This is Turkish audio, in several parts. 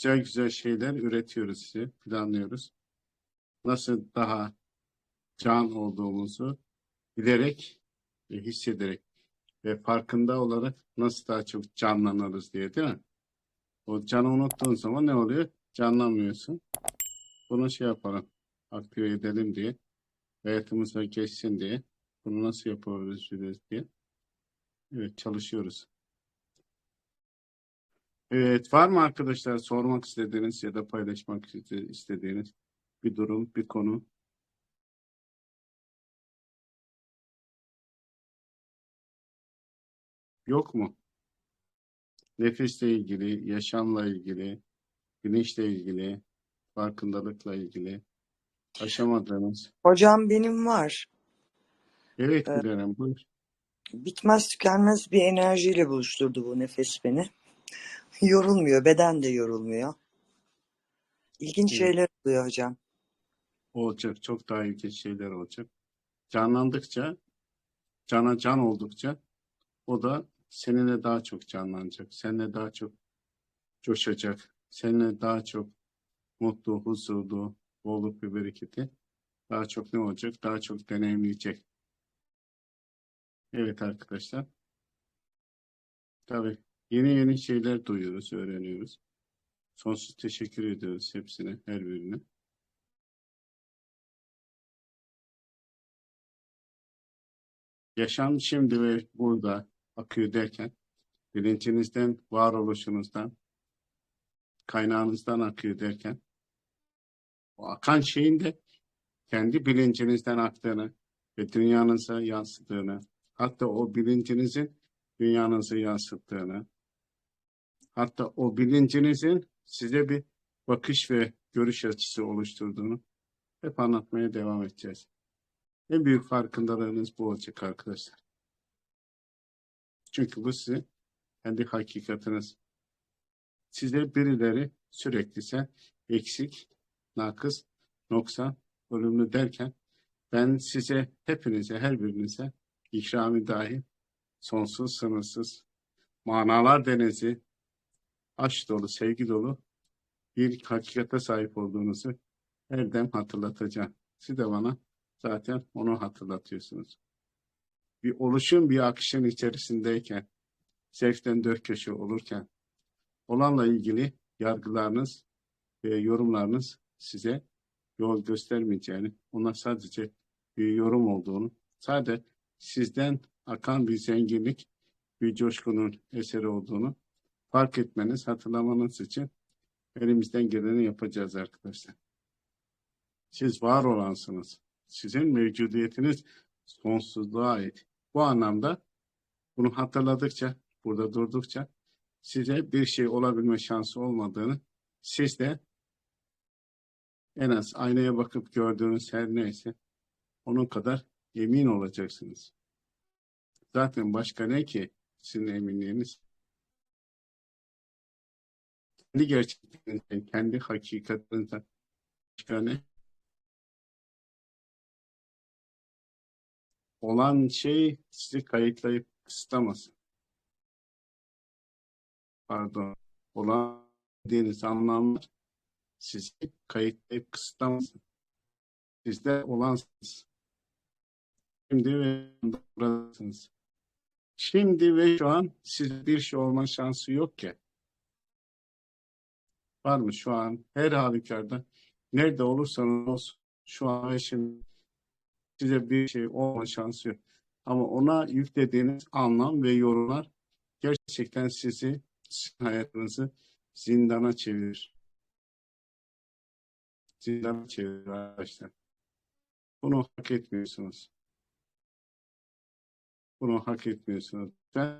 güzel güzel şeyler üretiyoruz size, planlıyoruz. Nasıl daha can olduğumuzu bilerek ve hissederek ve farkında olarak nasıl daha çok canlanırız diye değil mi? O canı unuttuğun zaman ne oluyor? Canlanmıyorsun. Bunu şey yapalım, aktive edelim diye, hayatımıza geçsin diye, bunu nasıl yapabiliriz diye. Evet, çalışıyoruz. Evet, var mı arkadaşlar sormak istediğiniz ya da paylaşmak iste- istediğiniz bir durum, bir konu? Yok mu? Nefisle ilgili, yaşamla ilgili, bilinçle ilgili, farkındalıkla ilgili aşamadığınız. Hocam benim var. Evet Ee, Güler'im buyur. Bitmez tükenmez bir enerjiyle buluşturdu bu nefes beni. Yorulmuyor, beden de yorulmuyor. İlginç Evet. şeyler oluyor hocam. Olacak, çok daha ilginç şeyler olacak. Canlandıkça, cana can oldukça o da seninle daha çok canlanacak. Seninle daha çok coşacak. Seninle daha çok mutlu, huzurlu, bolluk ve bereketi daha çok ne olacak? Daha çok deneyimleyecek. Evet arkadaşlar. Tabii yeni yeni şeyler duyuyoruz, öğreniyoruz. Sonsuz teşekkür ediyoruz hepsine, her birine. Yaşam şimdi ve burada akıyor derken bilincinizden, varoluşunuzdan, kaynağınızdan akıyor derken o akan şeyin de kendi bilincinizden aktığını ve dünyanıza yansıdığını, hatta o bilincinizin dünyanızı yansıttığını, hatta o bilincinizin size bir bakış ve görüş açısı oluşturduğunu hep anlatmaya devam edeceğiz. En büyük farkındalığınız bu olacak arkadaşlar. Çünkü bu sizin kendi hakikatiniz. Size birileri sürekli sen eksik, nakıs, noksan, ölümlü derken ben size, hepinize, her birinize ikrami dahi sonsuz, sınırsız, manalar denizi, aşk dolu, sevgi dolu bir hakikate sahip olduğunuzu her dem hatırlatacağım. Siz de bana zaten onu hatırlatıyorsunuz. Bir oluşum, bir akışın içerisindeyken, zevkten dört köşe olurken, olanla ilgili yargılarınız ve yorumlarınız size yol göstermeyeceğini, ona sadece bir yorum olduğunu, sadece sizden akan bir zenginlik, bir coşkunun eseri olduğunu fark etmeniz, hatırlamanız için elimizden geleni yapacağız arkadaşlar. Siz var olansınız. Sizin mevcudiyetiniz sonsuzluğa ait. Bu anlamda bunu hatırladıkça, burada durdukça size bir şey olabilme şansı olmadığını siz de en az aynaya bakıp gördüğünüz her neyse onun kadar emin olacaksınız. Zaten başka ne ki sizin eminliğiniz? Kendi gerçekliğinizden, kendi hakikatinizden başka ne? Olan şey sizi kayıtlayıp kısıtlamasın. Pardon. Olan dediğiniz anlamlar sizi kayıtlayıp kısıtlamasın. Sizde olansınız. Şimdi ve buradasınız. Şimdi ve şu an siz bir şey olma şansı yok ki. Var mı şu an her halükarda nerede olursanız olsun şu an ve şimdi size bir şey olma şansı yok. Ama ona yüklediğiniz anlam ve yorumlar gerçekten sizi, sizin hayatınızı zindana çevirir. Zindana çevirir arkadaşlar. Bunu hak etmiyorsunuz. Bunu hak etmiyorsunuz. Ve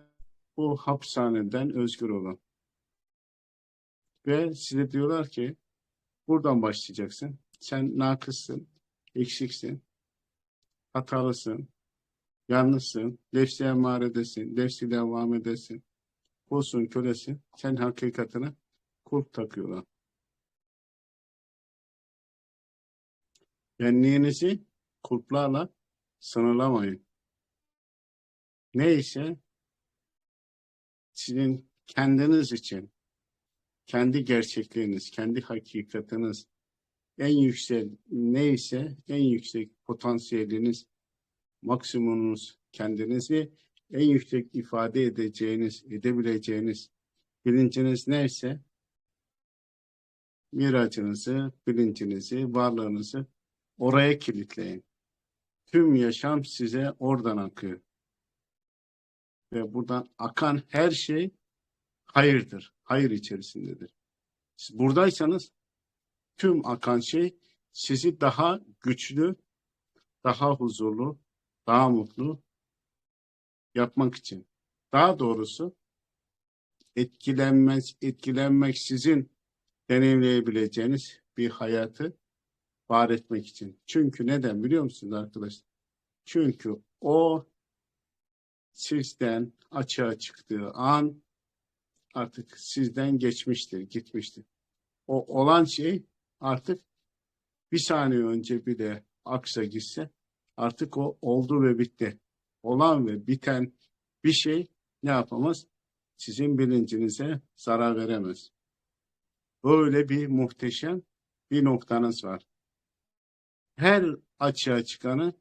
bu hapishaneden özgür olun. Ve size diyorlar ki buradan başlayacaksın. Sen nakıssın, eksiksin, hatalısın, yalnızsın, nefsi emaredesin, nefsi devam edesin, kulsun, kölesin. Sen hakikatine kulp takıyorlar. Benliğinizi kulplarla sınırlamayın. Neyse sizin kendiniz için, kendi gerçekliğiniz, kendi hakikatiniz en yüksek neyse en yüksek potansiyeliniz, maksimumunuz kendinizi en yüksek ifade edeceğiniz, edebileceğiniz bilinciniz neyse miracınızı, bilincinizi, varlığınızı oraya kilitleyin. Tüm yaşam size oradan akıyor. Ve buradan akan her şey hayırdır. Hayır içerisindedir. Siz buradaysanız tüm akan şey sizi daha güçlü, daha huzurlu, daha mutlu yapmak için. Daha doğrusu etkilenmez, etkilenmek sizin deneyimleyebileceğiniz bir hayatı var etmek için. Çünkü neden biliyor musunuz arkadaşlar? Çünkü o sizden açığa çıktığı an artık sizden geçmiştir, gitmiştir. O olan şey artık bir saniye önce bile aksa gitse artık o oldu ve bitti. Olan ve biten bir şey ne yapamaz? Sizin bilincinize zarar veremez. Böyle bir muhteşem bir noktanız var. Her açığa çıkanı,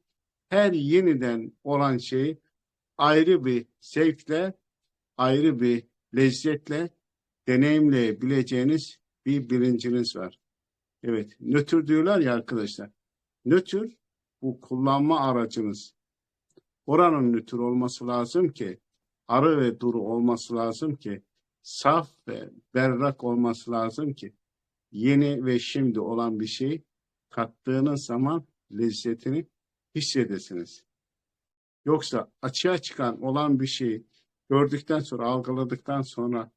her yeniden olan şeyi ayrı bir zevkle, ayrı bir lezzetle deneyimleyebileceğiniz bir bilinciniz var. Evet, nötr diyorlar ya arkadaşlar. Nötr bu kullanma aracınız. Oranın nötr olması lazım ki, arı ve duru olması lazım ki, saf ve berrak olması lazım ki, yeni ve şimdi olan bir şey kattığınız zaman lezzetini hissedesiniz. Yoksa açığa çıkan olan bir şeyi gördükten sonra, algıladıktan sonra,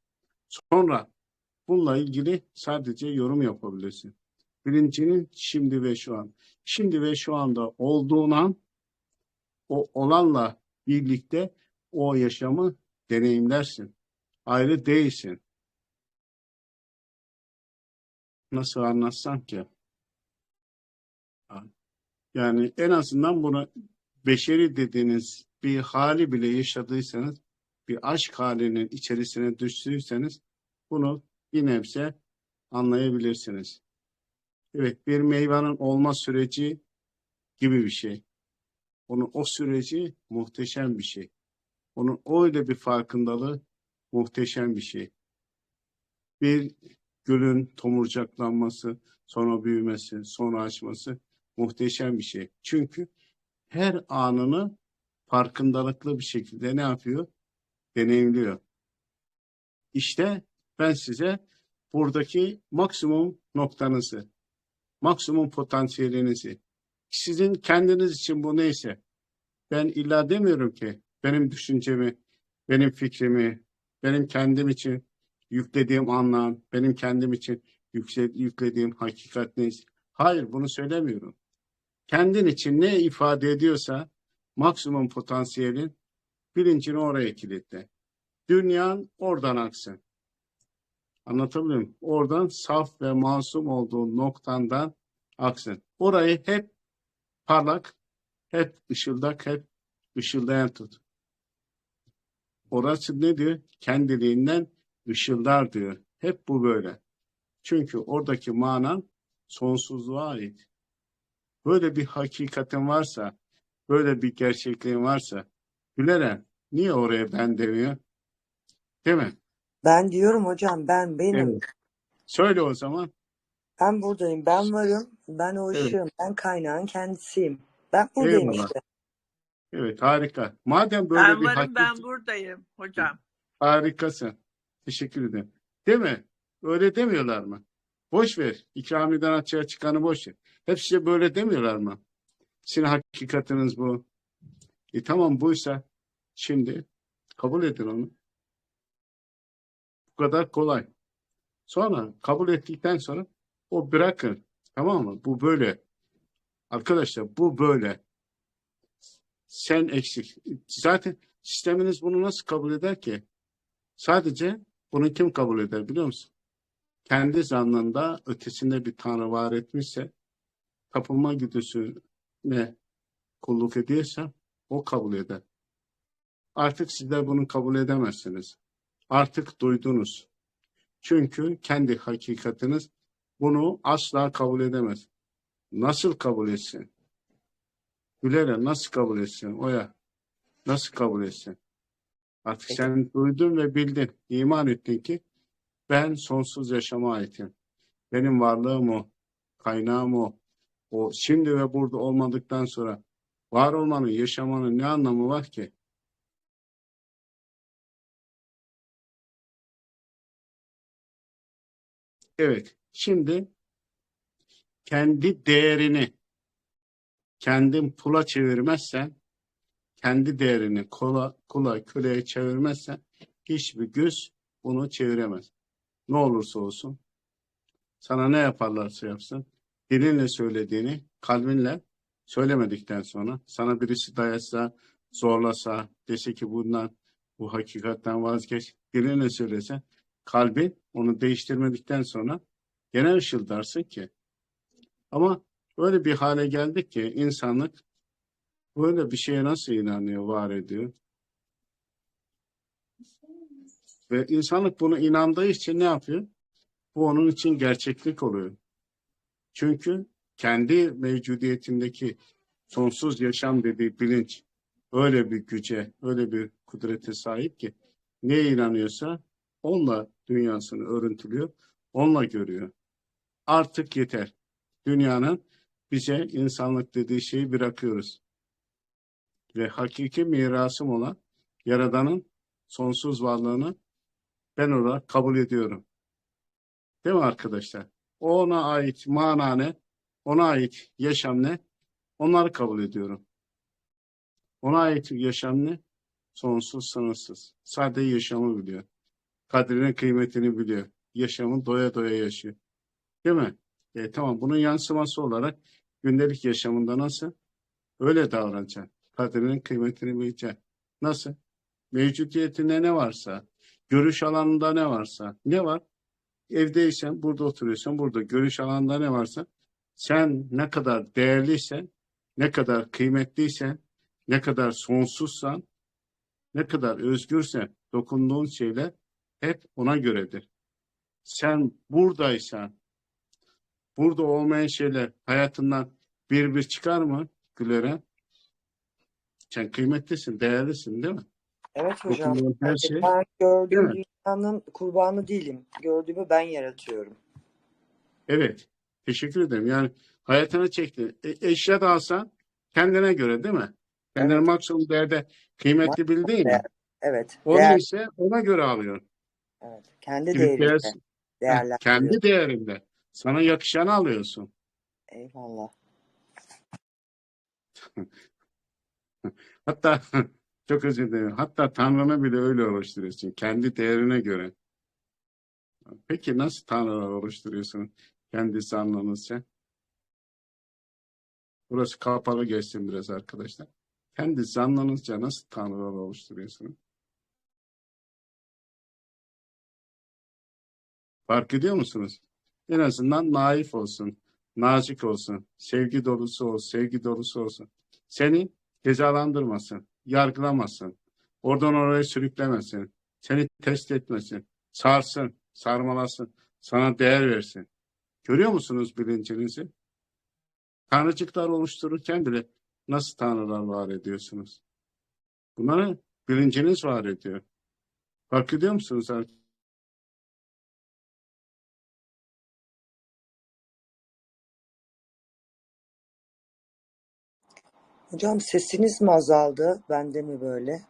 sonra bununla ilgili sadece yorum yapabilirsin. Bilincinin şimdi ve şu an. Şimdi ve şu anda olduğun an o olanla birlikte o yaşamı deneyimlersin. Ayrı değilsin. Nasıl anlatsam ki? Yani en azından bunu beşeri dediğiniz bir hali bile yaşadıysanız, bir aşk halinin içerisine düştüyseniz bunu bir nebze anlayabilirsiniz. Evet, bir meyvanın olma süreci gibi bir şey. Onun o süreci muhteşem bir şey. Onun öyle bir farkındalığı muhteşem bir şey. Bir gülün tomurcaklanması, sonra büyümesi, sonra açması muhteşem bir şey. Çünkü her anını farkındalıklı bir şekilde ne yapıyor? Deneyimliyor. İşte ben size buradaki maksimum noktanızı, maksimum potansiyelinizi, sizin kendiniz için bu neyse, ben illa demiyorum ki benim düşüncemi, benim fikrimi, benim kendim için yüklediğim anlam, benim kendim için yüklediğim hakikat neyse. Hayır bunu söylemiyorum. Kendin için ne ifade ediyorsa maksimum potansiyelin bilincini oraya kilitle. Dünyan oradan aksın. Anlatabiliyor muyum? Oradan saf ve masum olduğu noktandan aksın. Orayı hep parlak, hep ışıldak, hep ışıldayan tut. Orası ne diyor? Kendiliğinden ışıldar diyor. Hep bu böyle. Çünkü oradaki manan sonsuzluğa ait. Böyle bir hakikatin varsa, böyle bir gerçekliğin varsa, Güleren niye oraya ben demiyor? Değil mi? Ben diyorum hocam ben benim. Evet. Söyle o zaman. Ben buradayım. Ben varım. Ben o Evet. ışığım. Ben kaynağın kendisiyim. Ben buradayım Eyvallah. işte. Evet harika. Madem böyle Ben bir varım ben hakikat- buradayım hocam. Harikasın. Teşekkür ederim. Değil mi? Öyle demiyorlar mı? Boş ver. İkramiden açığa çıkanı boş ver. Hep size böyle demiyorlar mı? Sizin hakikatiniz bu. E tamam buysa şimdi kabul edin onu. Bu kadar kolay. Sonra kabul ettikten sonra o bırakın. Tamam mı? Bu böyle. Arkadaşlar bu böyle. Sen eksik. Zaten sisteminiz bunu nasıl kabul eder ki? Sadece bunu kim kabul eder biliyor musun? Kendi zannında ötesinde bir tanrı var etmişse tapınma güdüsüne kulluk ediyorsa o kabul eder. Artık sizler bunu kabul edemezsiniz. Artık duydunuz. Çünkü kendi hakikatiniz bunu asla kabul edemez. Nasıl kabul etsin? Güler'e nasıl kabul etsin? Oya nasıl kabul etsin? Artık Peki. sen duydun ve bildin, iman ettin ki ben sonsuz yaşama aitim. Benim varlığım o, kaynağım o. O şimdi ve burada olmadıktan sonra var olmanın, yaşamanın ne anlamı var ki? Evet, şimdi kendi değerini kendin pula çevirmezsen, kendi değerini kola, kula, köleye çevirmezsen hiçbir göz bunu çeviremez. Ne olursa olsun. Sana ne yaparlarsa yapsın. Dilinle söylediğini kalbinle söylemedikten sonra sana birisi dayatsa, zorlasa, dese ki bundan, bu hakikatten vazgeç. Dilinle söylesen kalbin onu değiştirmedikten sonra gene ışıldarsın ki. Ama öyle bir hale geldik ki insanlık böyle bir şeye nasıl inanıyor, var ediyor? Ve insanlık bunu inandığı için ne yapıyor? Bu onun için gerçeklik oluyor. Çünkü kendi mevcudiyetindeki sonsuz yaşam dediği bilinç öyle bir güce, öyle bir kudrete sahip ki neye inanıyorsa onunla dünyasını örüntülüyor, onunla görüyor. Artık yeter. Dünyanın bize insanlık dediği şeyi bırakıyoruz. Ve hakiki mirasım olan Yaradan'ın sonsuz varlığını ben olarak kabul ediyorum. Değil mi arkadaşlar? Ona ait mana ne? Ona ait yaşam ne? Onları kabul ediyorum. Ona ait yaşam ne? Sonsuz, sınırsız. Sadece yaşamı biliyor. Kadrinin kıymetini biliyor. Yaşamı doya doya yaşıyor. Değil mi? E, tamam bunun yansıması olarak gündelik yaşamında nasıl? Öyle davranacaksın. Kadrinin kıymetini bileceksin. Nasıl? Mevcudiyetinde ne varsa, görüş alanında ne varsa, ne var? Evdeysen, burada oturuyorsan, burada görüş alanında ne varsa, sen ne kadar değerliysen, ne kadar kıymetliysen, ne kadar sonsuzsan, ne kadar özgürsen, dokunduğun şeyler hep ona göredir. Sen buradaysan, burada olmayan şeyler hayatından bir bir çıkar mı Güler'e? Sen kıymetlisin, değerlisin değil mi? Evet hocam. Her şey. Ben gördüğüm Değil dünyanın kurbanı değilim. Gördüğümü ben yaratıyorum. Evet. Teşekkür ederim. Yani hayatına çekti. E, eşya da alsan kendine göre değil mi? Kendine Evet. maksimum değerde kıymetli bildiğin mi? Evet. Onu Değer, ise ona göre alıyor. Evet. Kendi değerinde kendi değerinde. Sana yakışanı alıyorsun. Eyvallah. Hatta çok özür dilerim. Hatta Tanrı'nı bile öyle oluşturuyorsun. Kendi değerine göre. Peki nasıl Tanrı'lar oluşturuyorsun? Kendi sanlığınızca. Burası kapalı geçsin biraz arkadaşlar. Kendi zannınızca nasıl tanrılar oluşturuyorsunuz? Fark ediyor musunuz? En azından naif olsun, nazik olsun, sevgi dolusu olsun, sevgi dolusu olsun. Seni cezalandırmasın, yargılamasın, oradan oraya sürüklemesin, seni test etmesin, sarsın, sarmalasın, sana değer versin. Görüyor musunuz bilincinizi? Tanrıcıklar oluştururken bile nasıl tanrılar var ediyorsunuz? Bunları bilinciniz var ediyor. Fark ediyor musunuz? Hocam sesiniz mi azaldı? Bende mi böyle?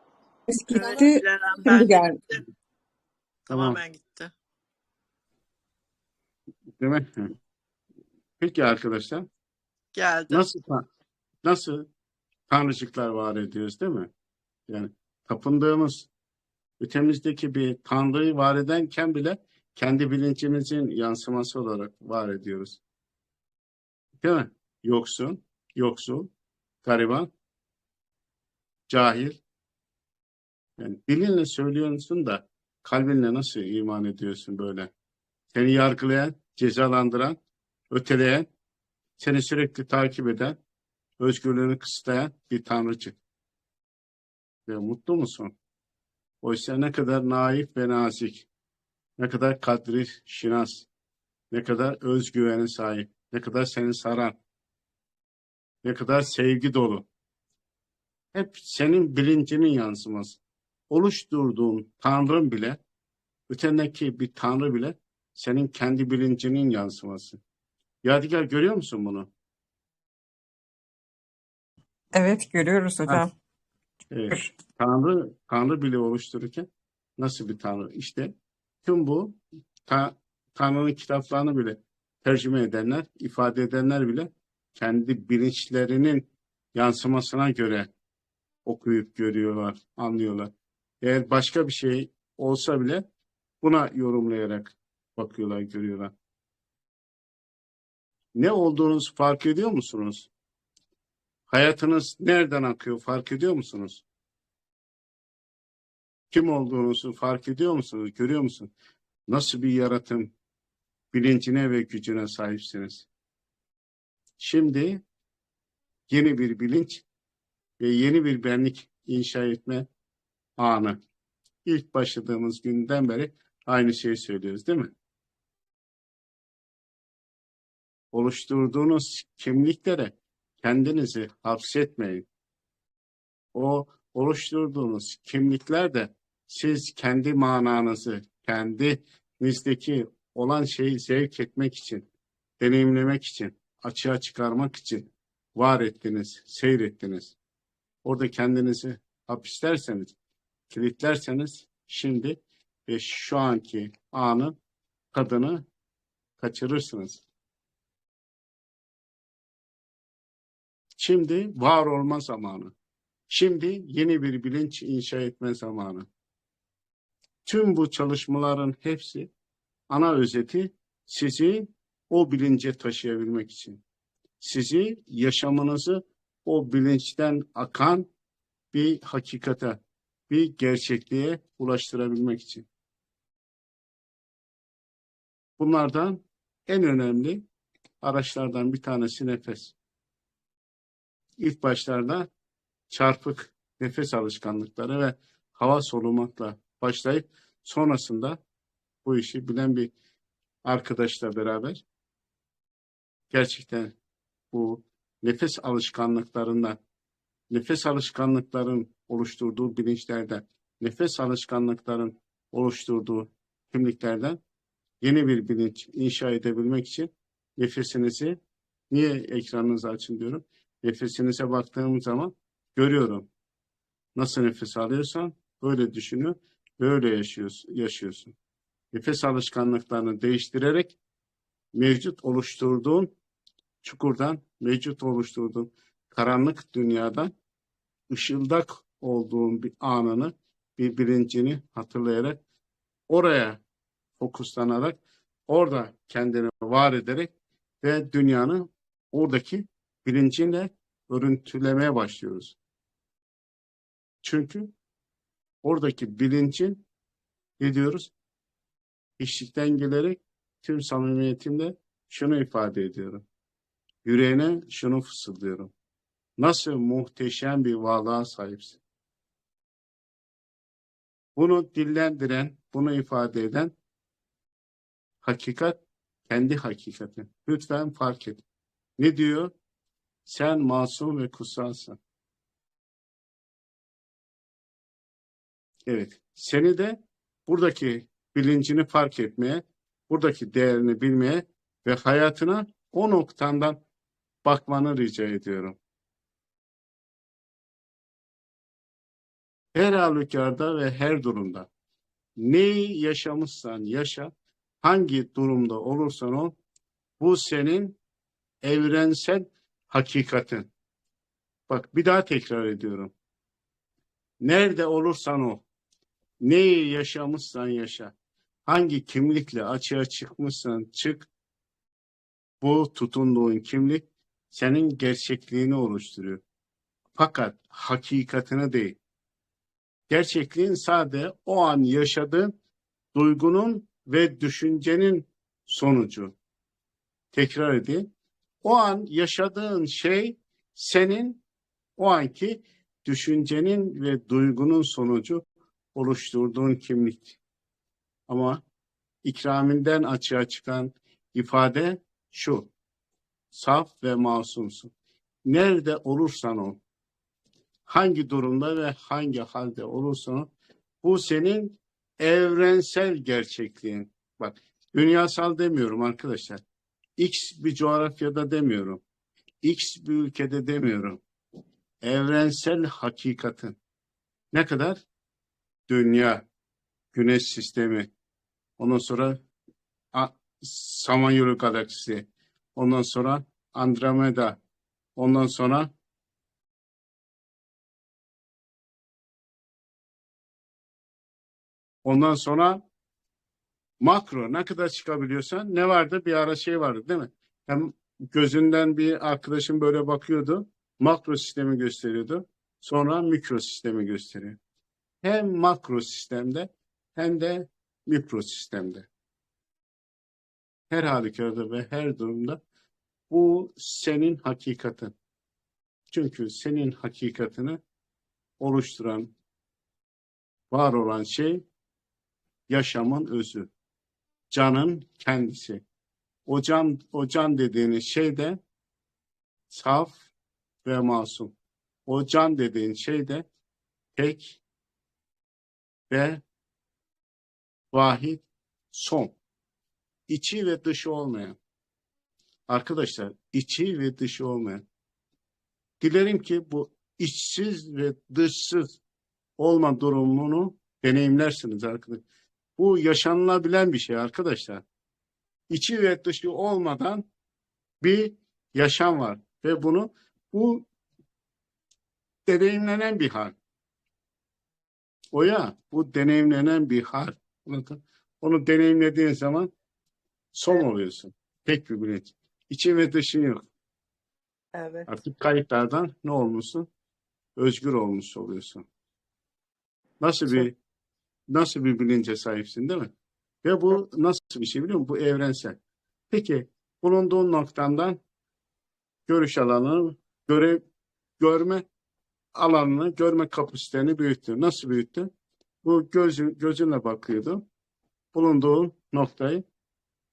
Ses Evet, gitti, Dilan şimdi ben geldi. Tamam. tamamen gitti. Değil mi? Peki arkadaşlar, Geldi. nasıl nasıl tanrıcıklar var ediyoruz değil mi? Yani tapındığımız ötemizdeki bir tanrıyı var edenken bile kendi bilincimizin yansıması olarak var ediyoruz. Değil mi? Yoksun, yoksul, gariban, cahil. Yani dilinle söylüyorsun da kalbinle nasıl iman ediyorsun böyle? Seni yargılayan, cezalandıran, öteleyen, seni sürekli takip eden, özgürlüğünü kısıtlayan bir tanrıcı. Ve mutlu musun? Oysa ne kadar naif ve nazik. ne kadar kadri şinas, ne kadar özgüvene sahip, ne kadar seni saran, ne kadar sevgi dolu. Hep senin bilincinin yansıması. Oluşturduğun Tanrın bile, ötendeki bir Tanrı bile senin kendi bilincinin yansıması. Yadigar görüyor musun bunu? Evet görüyoruz hocam. Evet. Tanrı, Tanrı bile oluştururken nasıl bir Tanrı? İşte tüm bu ta, Tanrı'nın kitaplarını bile tercüme edenler, ifade edenler bile kendi bilinçlerinin yansımasına göre okuyup görüyorlar, anlıyorlar. Eğer başka bir şey olsa bile buna yorumlayarak bakıyorlar, görüyorlar. Ne olduğunuzu fark ediyor musunuz? Hayatınız nereden akıyor fark ediyor musunuz? Kim olduğunuzu fark ediyor musunuz? Görüyor musunuz? Nasıl bir yaratım bilincine ve gücüne sahipsiniz? Şimdi yeni bir bilinç ve yeni bir benlik inşa etme anı. İlk başladığımız günden beri aynı şeyi söylüyoruz değil mi? Oluşturduğunuz kimliklere kendinizi hapsetmeyin. O oluşturduğunuz kimlikler de siz kendi mananızı, kendinizdeki olan şeyi zevk etmek için, deneyimlemek için, açığa çıkarmak için var ettiniz, seyrettiniz. Orada kendinizi hapislerseniz, kilitlerseniz şimdi ve şu anki anı, kadını kaçırırsınız. Şimdi var olma zamanı. Şimdi yeni bir bilinç inşa etme zamanı. Tüm bu çalışmaların hepsi ana özeti sizi o bilince taşıyabilmek için. Sizi yaşamınızı o bilinçten akan bir hakikate, bir gerçekliğe ulaştırabilmek için. Bunlardan en önemli araçlardan bir tanesi nefes. İlk başlarda çarpık nefes alışkanlıkları ve hava solumakla başlayıp sonrasında bu işi bilen bir arkadaşla beraber gerçekten bu nefes alışkanlıklarından nefes alışkanlıkların oluşturduğu bilinçlerden nefes alışkanlıkların oluşturduğu kimliklerden yeni bir bilinç inşa edebilmek için nefesinizi niye ekranınızı açın diyorum. Nefesinize baktığım zaman görüyorum. Nasıl nefes alıyorsan öyle düşünüyor, böyle yaşıyorsun. yaşıyorsun. Nefes alışkanlıklarını değiştirerek mevcut oluşturduğun çukurdan, mevcut oluşturduğun karanlık dünyadan ışıldak olduğun bir anını, bir bilincini hatırlayarak oraya fokuslanarak orada kendini var ederek ve dünyanı oradaki bilincinle örüntülemeye başlıyoruz. Çünkü oradaki bilincin ne diyoruz? İşlikten gelerek tüm samimiyetimle şunu ifade ediyorum. Yüreğine şunu fısıldıyorum. Nasıl muhteşem bir varlığa sahipsin. Bunu dillendiren, bunu ifade eden hakikat kendi hakikatin. Lütfen fark et. Ne diyor? Sen masum ve kutsalsın. Evet. Seni de buradaki bilincini fark etmeye, buradaki değerini bilmeye ve hayatına o noktandan bakmanı rica ediyorum. Her halükarda ve her durumda neyi yaşamışsan yaşa, hangi durumda olursan ol, bu senin evrensel hakikatin. Bak bir daha tekrar ediyorum. Nerede olursan ol, neyi yaşamışsan yaşa, hangi kimlikle açığa çıkmışsan çık, bu tutunduğun kimlik senin gerçekliğini oluşturuyor. Fakat hakikatini değil. Gerçekliğin sade o an yaşadığın duygunun ve düşüncenin sonucu. Tekrar edeyim. O an yaşadığın şey senin o anki düşüncenin ve duygunun sonucu oluşturduğun kimlik. Ama ikraminden açığa çıkan ifade şu. Saf ve masumsun. Nerede olursan ol, hangi durumda ve hangi halde olursan ol, bu senin evrensel gerçekliğin. Bak, dünyasal demiyorum arkadaşlar. X bir coğrafyada demiyorum. X bir ülkede demiyorum. Evrensel hakikatin. Ne kadar? Dünya, Güneş sistemi, ondan sonra A- Samanyolu galaksisi, ondan sonra Andromeda, ondan sonra ondan sonra makro ne kadar çıkabiliyorsan ne vardı? Bir ara şey vardı değil mi? Hem gözünden bir arkadaşım böyle bakıyordu. Makro sistemi gösteriyordu. Sonra mikro sistemi gösteriyor. Hem makro sistemde hem de mikro sistemde. Her halükarda ve her durumda bu senin hakikatin. Çünkü senin hakikatini oluşturan, var olan şey yaşamın özü. Canın kendisi. O can, o can dediğiniz şey de saf ve masum. O can dediğin şey de tek ve vahid son. İçi ve dışı olmayan. Arkadaşlar içi ve dışı olmayan. Dilerim ki bu içsiz ve dışsız olma durumunu deneyimlersiniz arkadaşlar. Bu yaşanılabilen bir şey arkadaşlar. İçi ve dışı olmadan bir yaşam var ve bunu bu deneyimlenen bir hal. O ya bu deneyimlenen bir hal. Onu deneyimlediğin zaman son oluyorsun. Tek bir bilinç. İçi ve dışı yok. Evet. Artık kayıtlardan ne olmuşsun? Özgür olmuş oluyorsun. Nasıl bir nasıl bir bilince sahipsin değil mi? Ve bu nasıl bir şey biliyor musun? Bu evrensel. Peki bulunduğun noktandan görüş alanını, göre, görme alanını, görme kapasiteni büyüttü. Nasıl büyüttü? Bu gözü, gözünle bakıyordu. Bulunduğu noktayı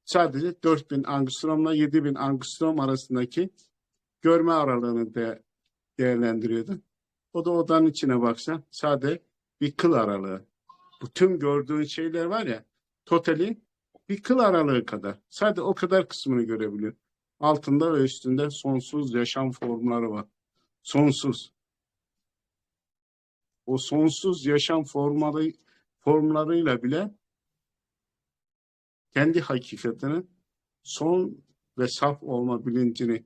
sadece 4000 angstromla 7000 angstrom arasındaki görme aralığını de, değerlendiriyordu. O da odanın içine baksa sadece bir kıl aralığı. Bu tüm gördüğün şeyler var ya totali bir kıl aralığı kadar. Sadece o kadar kısmını görebiliyor. Altında ve üstünde sonsuz yaşam formları var. Sonsuz. O sonsuz yaşam formları, formlarıyla bile kendi hakikatini son ve saf olma bilincini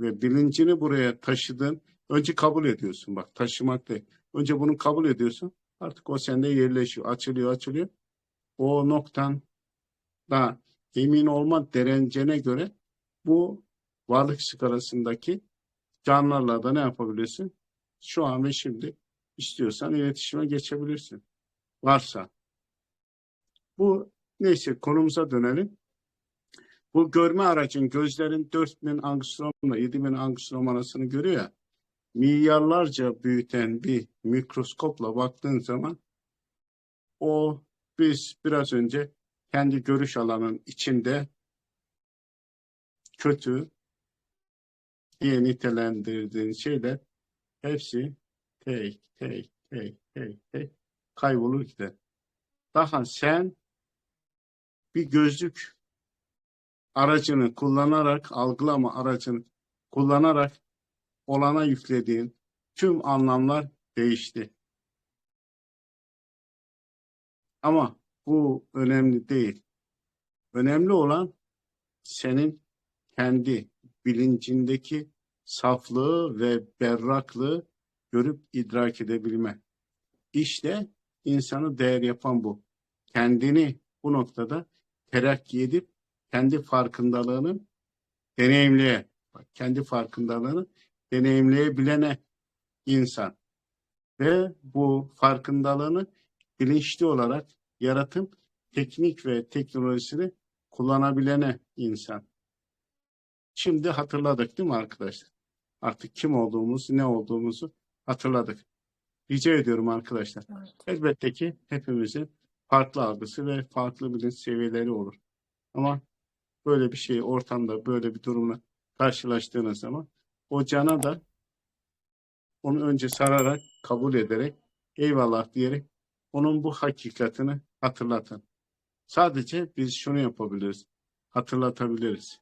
ve bilincini buraya taşıdın. Önce kabul ediyorsun bak taşımak değil. Önce bunu kabul ediyorsun. Artık o sende yerleşiyor. Açılıyor açılıyor. O noktan da emin olma derecene göre bu varlık skalasındaki canlılarla da ne yapabilirsin? Şu an ve şimdi istiyorsan iletişime geçebilirsin. Varsa. Bu neyse konumuza dönelim. Bu görme aracın gözlerin 4000 angstromla 7000 angstrom arasını görüyor ya. Milyarlarca büyüten bir mikroskopla baktığın zaman o biz biraz önce kendi görüş alanının içinde kötü diye nitelendirdiğin şeyler hepsi tek tek tek tek tek kaybolur gider. Daha sen bir gözlük aracını kullanarak, algılama aracını kullanarak olana yüklediğin tüm anlamlar değişti. Ama bu önemli değil. Önemli olan senin kendi bilincindeki saflığı ve berraklığı görüp idrak edebilme. İşte insanı değer yapan bu. Kendini bu noktada terakki edip kendi farkındalığını deneyimleye, bak, kendi farkındalığını deneyimleyebilene insan ve bu farkındalığını bilinçli olarak yaratım teknik ve teknolojisini kullanabilene insan. Şimdi hatırladık değil mi arkadaşlar? Artık kim olduğumuzu, ne olduğumuzu hatırladık. Rica ediyorum arkadaşlar. Evet. Elbette ki hepimizin farklı algısı ve farklı bilinç seviyeleri olur. Ama böyle bir şey ortamda böyle bir durumla karşılaştığınız zaman o cana da onu önce sararak kabul ederek eyvallah diyerek onun bu hakikatini hatırlatın. Sadece biz şunu yapabiliriz. Hatırlatabiliriz.